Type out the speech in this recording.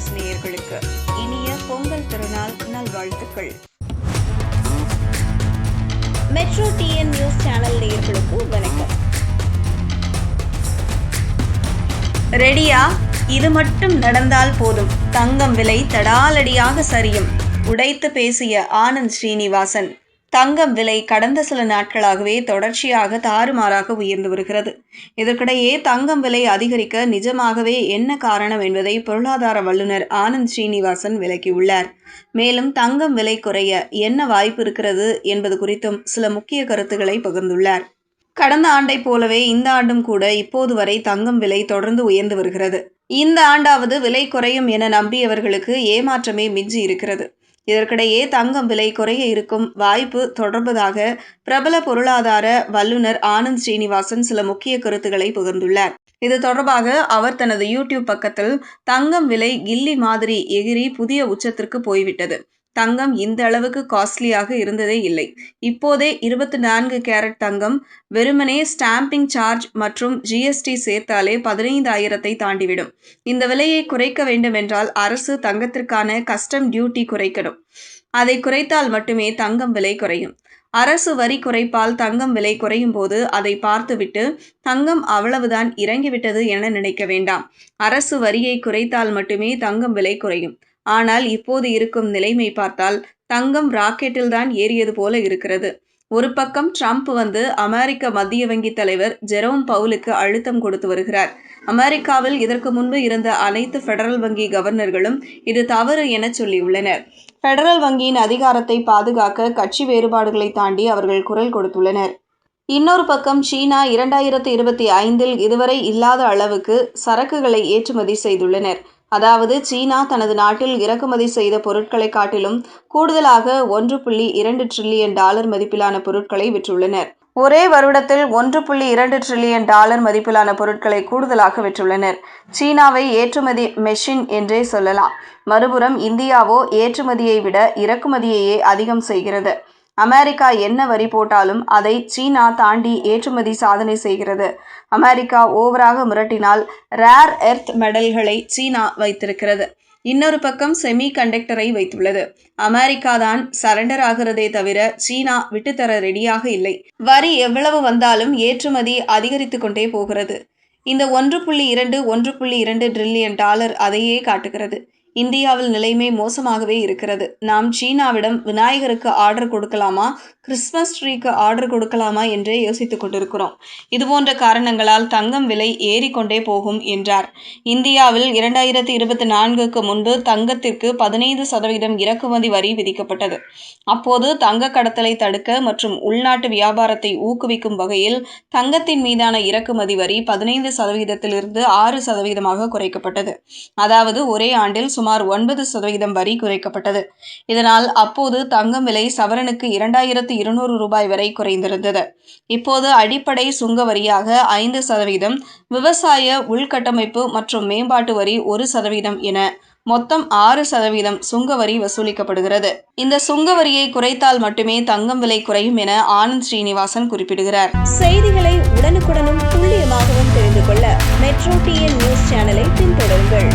News நேயர்களுக்கு இனிய பொங்கல் திருநாள் நல்வாழ்த்துக்கள். மெட்ரோ டிஎன் நியூஸ் சேனல் நேயர்களுக்கு வணக்கம். ரெடியா? இது மட்டும் நடந்தால் போதும். தங்கம் விலை தடாலடியாக சரியும். உடைத்து பேசிய ஆனந்த் ஸ்ரீனிவாசன். தங்கம் விலை கடந்த சில நாட்களாகவே தொடர்ச்சியாக தாறுமாறாக உயர்ந்து வருகிறது. இதற்கிடையே தங்கம் விலை அதிகரிக்க நிஜமாகவே என்ன காரணம் என்பதை பொருளாதார வல்லுநர் ஆனந்த் ஸ்ரீனிவாசன் விளக்கியுள்ளார். மேலும் தங்கம் விலை குறைய என்ன வாய்ப்பு இருக்கிறது என்பது குறித்தும் சில முக்கிய கருத்துக்களை பகிர்ந்துள்ளார். கடந்த ஆண்டைப் போலவே இந்த ஆண்டும் கூட இப்போது வரை தங்கம் விலை தொடர்ந்து உயர்ந்து வருகிறது. இந்த ஆண்டாவது விலை குறையும் என நம்பியவர்களுக்கு ஏமாற்றமே மிஞ்சி இருக்கிறது. இதற்கிடையே தங்கம் விலை குறைய இருக்கும் வாய்ப்பு தொடர்பதாக பிரபல பொருளாதார வல்லுநர் ஆனந்த் ஸ்ரீனிவாசன் சில முக்கிய கருத்துக்களை பகிர்ந்துள்ளார். இது தொடர்பாக அவர் தனது யூடியூப் பக்கத்தில் தங்கம் விலை கில்லி மாதிரி எகிரி புதிய உச்சத்திற்கு போய்விட்டது. தங்கம் இந்த அளவுக்கு காஸ்ட்லியாக இருந்ததே இல்லை. இப்போதே இருபத்தி நான்கு கேரட் தங்கம் வெறுமனே ஸ்டாம்பிங் சார்ஜ் மற்றும் ஜிஎஸ்டி சேர்த்தாலே பதினைந்தாயிரத்தை தாண்டிவிடும். இந்த விலையை குறைக்க வேண்டுமென்றால் அரசு தங்கத்திற்கான கஸ்டம் டியூட்டி குறைக்கணும். அதை குறைத்தால் மட்டுமே தங்கம் விலை குறையும். அரசு வரி குறைப்பால் தங்கம் விலை குறையும் போது அதை பார்த்துவிட்டு தங்கம் அவ்வளவுதான் இறங்கிவிட்டது என நினைக்க வேண்டாம். அரசு வரியை குறைத்தால் மட்டுமே தங்கம் விலை குறையும். ஆனால் இப்போது இருக்கும் நிலைமை பார்த்தால் தங்கம் ராக்கெட்டில் தான் ஏறியது போல இருக்கிறது. ஒரு பக்கம் ட்ரம்ப் வந்து அமெரிக்க மத்திய வங்கி தலைவர் ஜெரோம் பவுலுக்கு அழுத்தம் கொடுத்து வருகிறார். அமெரிக்காவில் இதற்கு முன்பு இருந்த அனைத்து ஃபெடரல் வங்கி கவர்னர்களும் இது தவறு என சொல்லியுள்ளனர். ஃபெடரல் வங்கியின் அதிகாரத்தை பாதுகாக்க கட்சி வேறுபாடுகளை தாண்டி அவர்கள் குரல் கொடுத்துள்ளனர். இன்னொரு பக்கம் சீனா இரண்டாயிரத்து இருபத்தி ஐந்தில் இதுவரை இல்லாத அளவுக்கு சரக்குகளை ஏற்றுமதி செய்துள்ளனர். அதாவது சீனா தனது நாட்டில் இறக்குமதி செய்த பொருட்களை காட்டிலும் கூடுதலாக ஒன்று புள்ளி இரண்டு ட்ரில்லியன் டாலர் மதிப்பிலான பொருட்களை விற்றுள்ளனர். ஒரே வருடத்தில் ஒன்று புள்ளி இரண்டு ட்ரில்லியன் டாலர் மதிப்பிலான பொருட்களை கூடுதலாக விற்றுள்ளனர். சீனாவை ஏற்றுமதி மெஷின் என்றே சொல்லலாம். மறுபுறம் இந்தியாவோ ஏற்றுமதியை விட இறக்குமதியையே அதிகம் செய்கிறது. அமெரிக்கா என்ன வரி போட்டாலும் அதை சீனா தாண்டி ஏற்றுமதி சாதனை செய்கிறது. அமெரிக்கா ஓவராக மிரட்டினால் ரேர் எர்த் மெடல்களை சீனா வைத்திருக்கிறது. இன்னொரு பக்கம் செமி கண்டக்டரை வைத்துள்ளது. அமெரிக்கா தான் சரண்டர் ஆகிறதே தவிர சீனா விட்டுத்தர ரெடியாக இல்லை. வரி எவ்வளவு வந்தாலும் ஏற்றுமதி அதிகரித்து கொண்டே போகிறது. இந்த ஒன்று புள்ளி இரண்டு ஒன்று புள்ளி இரண்டு ட்ரில்லியன் டாலர் அதையே காட்டுகிறது. இந்தியாவில் நிலைமை மோசமாகவே இருக்கிறது. நாம் சீனாவிடம் விநாயகருக்கு ஆர்டர் கொடுக்கலாமா? கிறிஸ்மஸ் ட்ரீக்கு ஆர்டர் கொடுக்கலாமா? என்றே யோசித்துக் கொண்டிருக்கிறோம். இதுபோன்ற காரணங்களால் தங்கம் விலை ஏறிக்கொண்டே போகும் என்றார். இந்தியாவில் இரண்டாயிரத்தி இருபத்தி நான்குக்கு முன்பு தங்கத்திற்கு பதினைந்து சதவீதம் இறக்குமதி வரி விதிக்கப்பட்டது. அப்போது தங்க கடத்தலை தடுக்க மற்றும் உள்நாட்டு வியாபாரத்தை ஊக்குவிக்கும் வகையில் தங்கத்தின் மீதான இறக்குமதி வரி பதினைந்து சதவீதத்திலிருந்து ஆறு சதவீதமாக குறைக்கப்பட்டது. அதாவது ஒரே ஆண்டில் சுமார் ஒன்பது சதவிகிதம் வரி குறைக்கப்பட்டது. இதனால் அப்போது தங்கம் விலை சவரனுக்கு இரண்டாயிரத்து இருநூறு ரூபாய் வரை குறைந்திருந்தது. இப்போது அடிப்படை சுங்க வரியாக ஐந்து சதவிகிதம் விவசாய உள்கட்டமைப்பு மற்றும் மேம்பாட்டு வரி ஒரு சதவீதம் என மொத்தம் ஆறு சதவீதம் சுங்க வரி வசூலிக்கப்படுகிறது. இந்த சுங்க வரியை குறைத்தால் மட்டுமே தங்கம் விலை குறையும் என ஆனந்த் ஸ்ரீனிவாசன் குறிப்பிடுகிறார். செய்திகளை உடனுக்குடனும் துல்லியமாகவும் தெரிந்து கொள்ள மெட்ரோ டிஎன் நியூஸ் சேனலை பின்தொடருங்கள்.